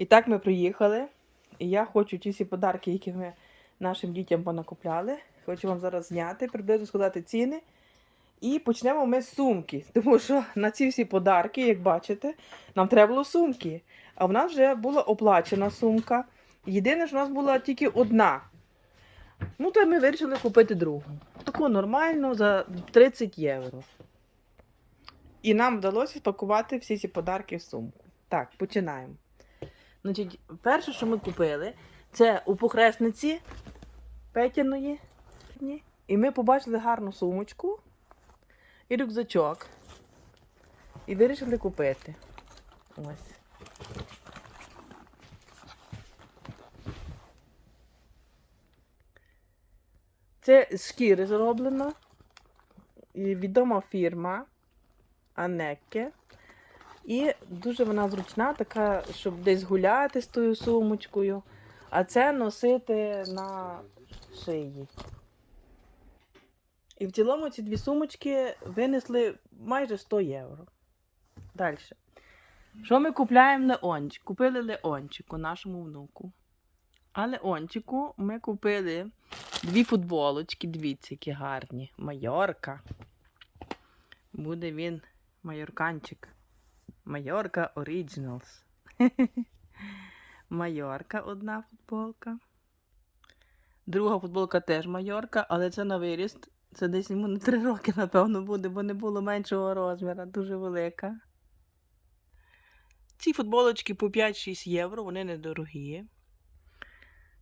І так ми приїхали. І я хочу ті всі подарки, які ми нашим дітям понакупляли. Хочу вам зараз зняти, приблизно сказати ціни. І почнемо ми з сумки. Тому що на ці всі подарки, як бачите, нам треба було сумки. А в нас вже була оплачена сумка. Єдине, що в нас була тільки одна. Ну, то ми вирішили купити другу. Таку нормальну за 30 євро. І нам вдалося спакувати всі ці подарки в сумку. Так, починаємо. Значить, перше, що ми купили, це у похресниці Петяної. І ми побачили гарну сумочку і рюкзачок. І вирішили купити. Ось. Це з шкіри зроблено. І відома фірма Анекке. І дуже вона зручна, така, щоб десь гуляти з тою сумочкою, а це носити на шиї. І в цілому ці дві сумочки винесли майже 100 євро. Далі. Що ми купляємо Леончик? Купили Леончику, нашому внуку. А Леончику ми купили дві футболочки, дивіться, які гарні. Майорка. Буде він майорканчик. Майорка Originals. Майорка одна футболка. Друга футболка теж майорка, але це на виріст. Це десь йому на 3 роки, напевно, буде, бо не було меншого розміру, дуже велика. Ці футболочки по 5-6 євро, вони недорогі.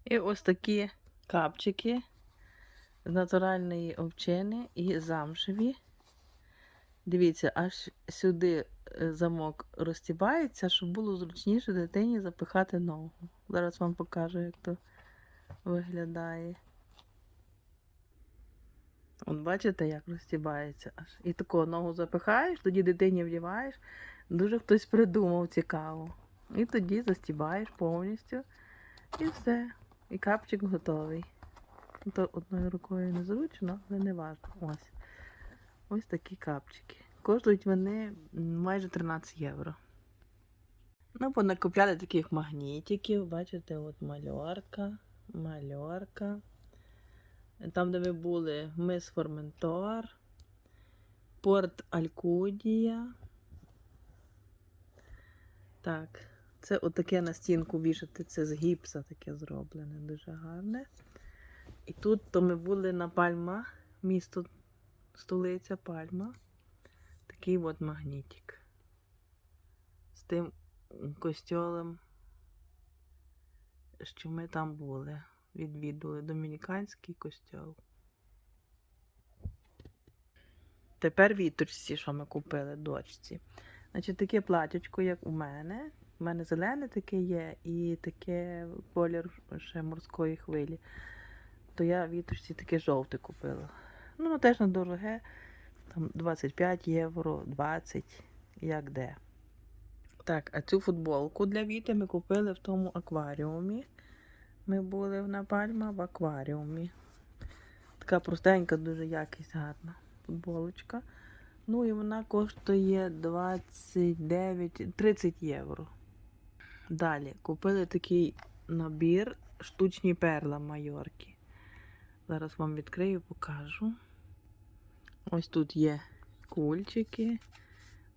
І ось такі капчики з натуральної овчини і замшеві. Дивіться, аж сюди замок розтібається, щоб було зручніше дитині запихати ногу. Зараз вам покажу, як то виглядає. От бачите, як розтібається аж. І таку ногу запихаєш, тоді дитині вдіваєш. Дуже хтось придумав цікаво. І тоді застібаєш повністю. І все. І капчик готовий. То одною рукою незручно, але не важливо. Ось. Ось такі капчики. Коштують вони майже 13 євро. Ну, понакупляли таких магнітиків. Бачите, от мальорка, мальорка. Там, де ми були, мис Форментор, Порт Алькудія. Так, це отаке на стінку вішати, це з гіпса таке зроблене, дуже гарне. І тут то ми були на Пальма, місто, столиця Пальма. Такий от магнітик. З тим костьолем, що ми там були. Відвідували домініканський костьол. Тепер вітрусі, що ми купили дочці. Значить, таке платячко, як у мене. У мене зелене таке є, і таке колір ще морської хвилі. То я вітрусі таке жовте купила. Ну, теж недороге. Там 25 євро, 20, як де. Так, а цю футболку для Віти ми купили в тому акваріумі. Ми були на Пальма в акваріумі. Така простенька, дуже якість гарна футболочка. Ну і вона коштує 29-30 євро. Далі купили такий набір штучні перла майорки. Зараз вам відкрию, покажу. Ось тут є кульчики,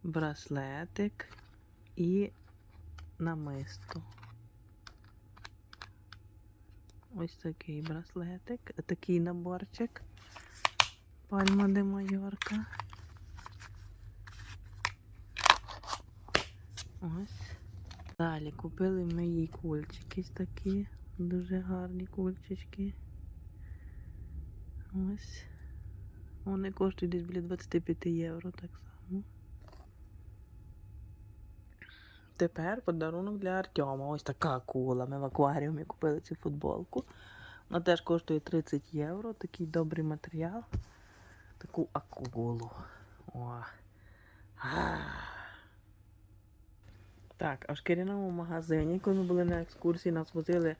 браслетик і намисто. Ось такий браслетик, такий наборчик. Пальма де Майорка. Ось. Далі купили ми їй кульчики такі, дуже гарні кульчички. Ось. Вони коштують десь біля 25 євро так само. Тепер подарунок для Артема. Ось така акула. Ми в акваріумі купили цю футболку. Вона теж коштує 30 євро. Такий добрий матеріал. Таку акулу. О. Так, а в шкіряному магазині, коли ми були на екскурсії, нас возили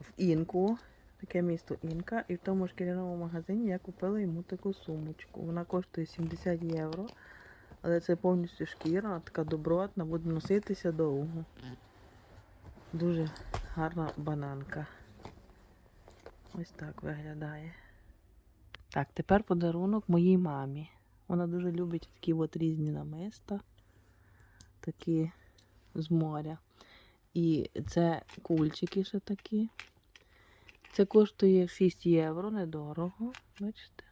в Інку. Таке місто Інка. І в тому шкіряному магазині я купила йому таку сумочку. Вона коштує 70 євро. Але це повністю шкіра, така добротна, буде носитися довго. Дуже гарна бананка. Ось так виглядає. Так, тепер подарунок моїй мамі. Вона дуже любить такі от різні намиста, такі з моря. І це кульчики ще такі. Це коштує 6 євро, недорого, бачите.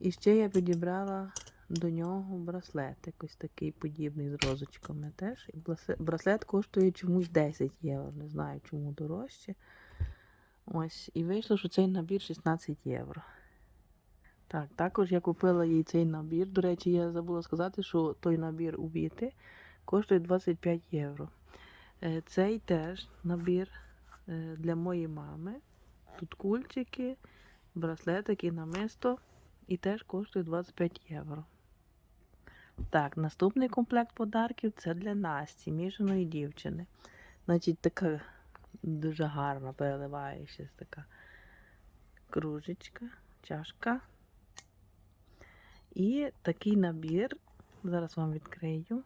І ще я підібрала до нього браслетик, ось такий подібний з розочками теж. І браслет коштує чомусь 10 євро. Не знаю, чому дорожче. Ось, і вийшло, що цей набір 16 євро. Так, також я купила їй цей набір. До речі, я забула сказати, що той набір у Віти коштує 25 євро. Е, Цей теж набір е, для моєї мами. Тут кульчики, браслетики, намисто. І теж коштує 25 євро. Так, наступний комплект подарків це для Насті, мішаної дівчини. Значить, така дуже гарна, переливаючась така кружечка, чашка. І такий набір, зараз вам відкрию.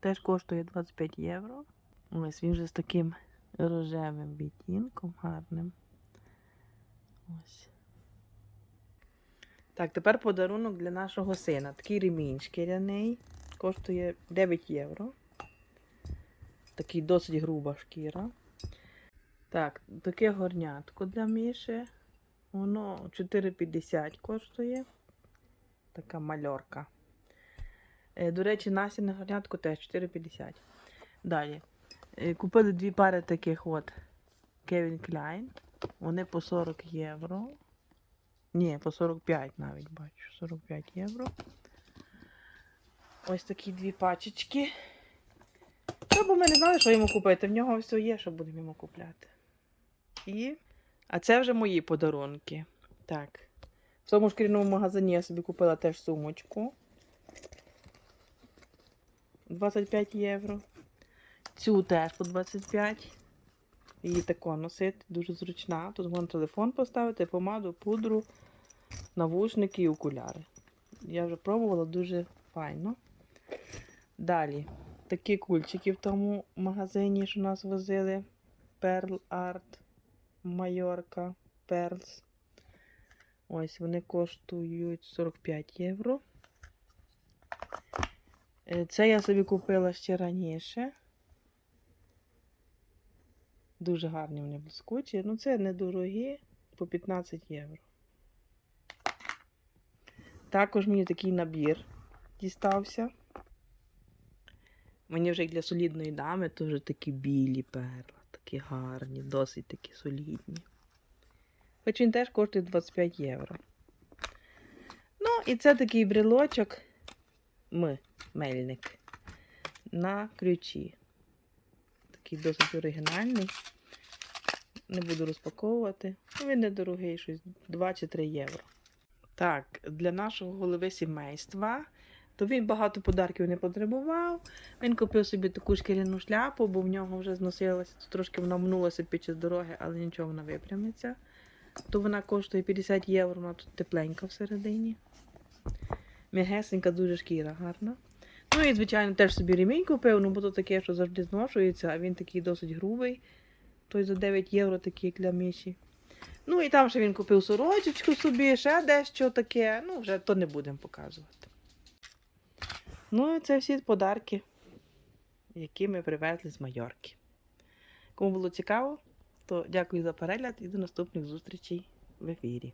Теж коштує 25 євро. Ось він вже з таким рожевим відтінком гарним. Ось. Так, тепер подарунок для нашого сина. Такий ремінь шкіряний. Коштує 9 євро. Такий досить груба шкіра. Так, таке горнятко для Міші. Воно 4,50 коштує. Така мальорка. Е, До речі, Насіне горнятко теж 4,50. Далі. Е, Купили дві пари таких от Kevin Klein. Вони по 40 євро. Ні, по 45 навіть бачу. 45 євро. Ось такі дві пачечки. Та, бо ми не знали, що йому купити. В нього все є, що будемо йому купляти. І. А це вже мої подарунки. Так. В цьому шкіряному магазині я собі купила теж сумочку. 25 євро. Цю теж по 25. Її тако носити, дуже зручна. Тут можна телефон поставити, помаду, пудру, навушники і окуляри. Я вже пробувала дуже файно. Далі, такі кульчики в тому магазині, що нас возили. Pearl Art, Майорка, Pearls. Ось вони коштують 45 євро. Е, Це я собі купила ще раніше. Дуже гарні вони блискучі. Ну, це недорогі, по 15 євро. Також мені такий набір дістався. Мені вже як для солідної дами теж такі білі перла, такі гарні, досить такі солідні. Хоч він теж коштує 25 євро. Ну, і це такий брелочок. Ми, мельник. На ключі. Такий досить оригінальний. Не буду розпаковувати. Ну, Він недорогий, щось 2 чи 3 євро. Так, для нашого голови сімейства, то він багато подарків не потребував. Він купив собі таку шкіряну шляпу, бо в нього вже зносилася, трошки вона мнулася під час дороги, але нічого вона випрямиться. То вона коштує 50 євро, вона тут тепленька всередині. М'ягесенька, дуже шкіра гарна. Ну і, звичайно, теж собі ремінь купив, ну бо то таке, що завжди зношується, а він такий досить грубий. Той за 9 євро, такий для міші. Ну і там ще він купив сорочечку собі, ще дещо таке. Ну, вже то не будемо показувати. Ну, і це всі подарки, які ми привезли з Майорки. Кому було цікаво, то дякую за перегляд і до наступних зустрічей в ефірі.